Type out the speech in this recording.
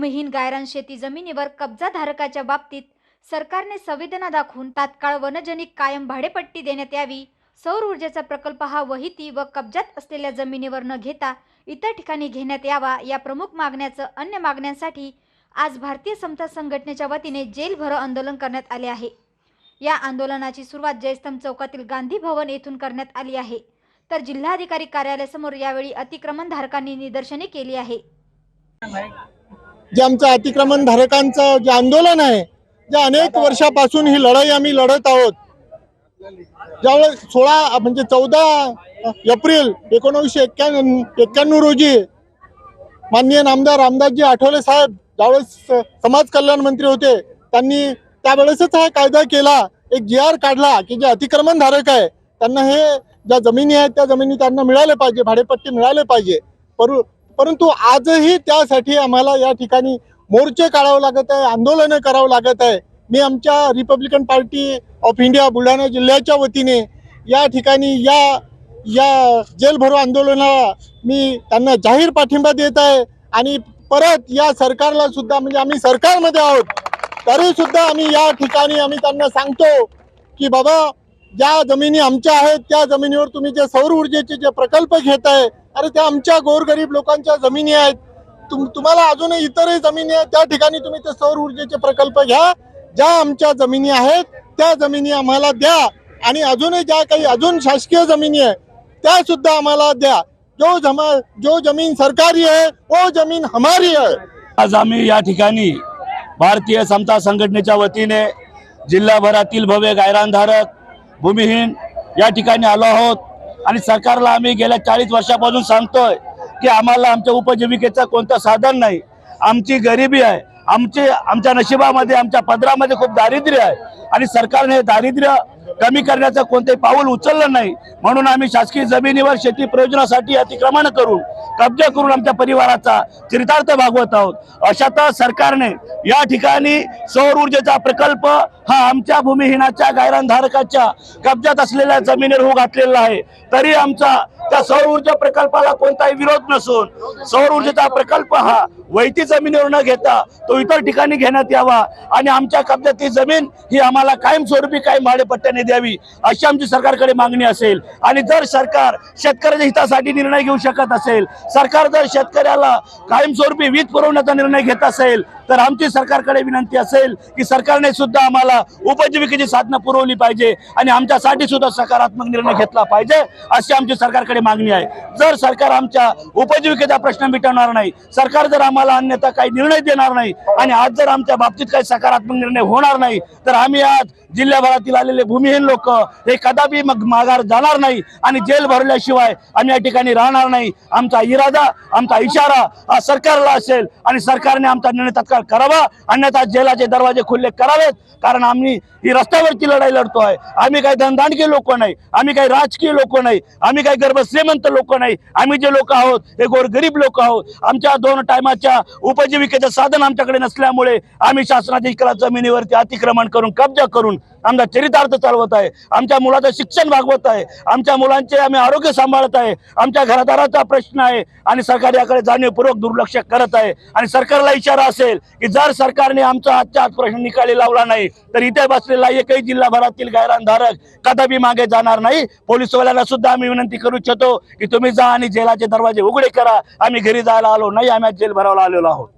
भूमिहीन गायरान शेती जमिनीवर कब्जाधारकाच्या बाबतीत सरकारने संवेदना दाखवून तात्काळ वनजनिक कायम भाडेपट्टी देण्यात यावी. सौर ऊर्जेचा प्रकल्प हा वहिती व कब्जात असलेल्या जमिनीवर न घेता इतर ठिकाणी घेण्यात यावा या प्रमुख मागण्याचं अन्य मागण्यांसाठी आज भारतीय समता संघटनेच्या वतीने जेलभरो आंदोलन करण्यात आले आहे. या आंदोलनाची सुरुवात जयस्तंभ चौकातील गांधी भवन येथून करण्यात आली आहे. तर जिल्हाधिकारी कार्यालयासमोर यावेळी अतिक्रमणधारकांनी निदर्शने केली आहे. जे आमचं अतिक्रमण धारकांचं जे आंदोलन आहे जे अनेक वर्षापासून ही लढाई आम्ही लढत आहोत. ज्यावेळेस सोळा म्हणजे चौदा एप्रिल एकोणीसशे एक्क्याण्णव एक्क्याण्णव रोजी माननीय नामदार रामदासजी आठवले साहेब ज्यावेळेस समाज कल्याण मंत्री होते त्यांनी त्यावेळेसच हा कायदा केला एक जी आर काढला की जे अतिक्रमण धारक आहे त्यांना हे ज्या जमिनी आहेत त्या जमिनी त्यांना मिळाले पाहिजे भाडेपट्टी मिळाले पाहिजे. परु परंतु आजही त्यासाठी आम्हाला या ठिकाणी मोर्चे काढावं लागत आहे आंदोलनं करावं लागत आहे. मी आमच्या Republican party of India Buldhana जिल्ह्याच्या वतीने या ठिकाणी या या जेलभरो आंदोलनाला मी त्यांना जाहीर पाठिंबा देत आहे आणि परत या सरकारला सुद्धा म्हणजे आम्ही सरकारमध्ये आहोत तरी सुद्धा आम्ही या ठिकाणी आम्ही त्यांना सांगतो की बाबा ज्या जमिनी आमच्या आहेत त्या जमिनीवर तुम्ही जे सौर ऊर्जेचे जे प्रकल्प घेत आहे अरे त्या आमच्या गोरगरीब लोकांच्या जमिनी आहेत. तुम तुम्हाला अजूनही इतरही जमिनी आहेत. त्या ठिकाणी तुम्ही ते सौर ऊर्जेचे प्रकल्प घ्या. ज्या आमच्या जमिनी आहेत त्या जमिनी आम्हाला द्या. आणि अजूनही ज्या काही अजून शासकीय जमिनी आहे त्या सुद्धा आम्हाला द्या. जो जमा जो जमीन सरकारी आहे वो जमीन हमारी आहे. आज आम्ही या ठिकाणी भारतीय समता संघटनेच्या वतीने जिल्हाभरातील भव्य गायरानधारक भूमिहीन या ठिकाणी आलो आहोत. आणि सरकारला आम्ही गेल्या चाळीस वर्षापासून सांगतोय की आम्हाला आमच्या उपजीविकेचं कोणतं साधन नाही. आमची गरिबी आहे. आमचे आमच्या नशिबामध्ये आमच्या पदरामध्ये खूप दारिद्र्य आहे. आणि सरकारने हे दारिद्र्य कमी करण्याचं कोणतेही पाऊल उचललं नाही. म्हणून आम्ही शासकीय जमिनीवर शेती प्रयोजनासाठी अतिक्रमण करून कब्जा करून आमच्या परिवाराचा चरितार्थ भागवत आहोत. अशातच सरकारने या ठिकाणी सौर ऊर्जेचा प्रकल्प हा आमच्या भूमिहीनाच्या गायरानधारकाच्या कब्जात असलेल्या जमिनीवर हो घातलेला आहे. तरी आमचा त्या सौर ऊर्जा प्रकल्पाला कोणताही विरोध नसून सौर ऊर्जेचा प्रकल्प हा वैती जमिनीवर न घेता तो इतर ठिकाणी घेण्यात यावा आणि आमच्या कब्जात जमीन ही आम्हाला कायमस्वरूपी कायम भाडेपट्ट्याने द्यावी अशी आमची सरकारकडे मागणी असेल. आणि जर सरकार शेतकऱ्याच्या हितासाठी निर्णय घेऊ शकत असेल सरकार जर शेतकऱ्याला कायमस्वरूपी वीज पुरवण्याचा निर्णय घेत असेल तर आमची सरकारकडे विनंती असेल की सरकारने सुद्धा आम्हाला उपजीविकेची साधनं पुरवली पाहिजे आणि आमच्यासाठी सुद्धा सकारात्मक निर्णय घेतला पाहिजे अशी आमची सरकारकडे मागणी आहे. जर सरकार आमच्या उपजीविकेचा प्रश्न मिटवणार नाही सरकार जर आम्हाला अन्यथा काही निर्णय देणार नाही आणि आज जर आमच्या बाबतीत काही सकारात्मक निर्णय होणार नाही तर आम्ही आज जिल्ह्याभरातील आलेले भूमिहीन लोक हे कदापि मग माघार जाणार नाही आणि जेल भरल्याशिवाय आम्ही या ठिकाणी राहणार नाही. आमचा इरादा आमचा इशारा हा सरकारला असेल आणि सरकारने आमचा निर्णय तत्काळ करावा. अन्यथा जेलाचे दरवाजे खुल्ले करावेत कारण आम्ही ही रस्त्यावरची लढाई लढतो आहे आम्ही काही धनदांडके लोक नाही आम्ही काही राजकीय लोक नाही आम्ही काही गर्भ श्रीमंत लोक नाही. आम्ही जे लोक आहोत हे गोरगरीब लोक आहोत. आमच्या दोन टायमाच्या उपजीविकेचं साधन आमच्याकडे नसल्यामुळे आम्ही शासनाच्या जमिनीवरती अतिक्रमण करून कब्जा करून आमचा चरितार्थ चालवत आहे. आमच्या मुलाचं शिक्षण भागवत आहे. आमच्या मुलांचे आम्ही आरोग्य सांभाळत आहे. आमच्या घरादाराचा प्रश्न आहे आणि सरकार याकडे जाणीवपूर्वक दुर्लक्ष करत आहे. आणि सरकारला इशारा असेल की जर सरकारने आमचा आजच्या आज प्रश्न निकाली लावला नाही तर इथे बसलेला एकही जिल्हाभरातील गायरानधारक कदापि मागे जाणार नाही. पोलीसवाल्यांना सुद्धा आम्ही विनंती करू इच्छितो. की तुम्ही जा आणि जेलाचे दरवाजे उघडे करा. आम्ही घरी जायला आलो नाही आम्ही जेल भरावला आलेलो आहोत.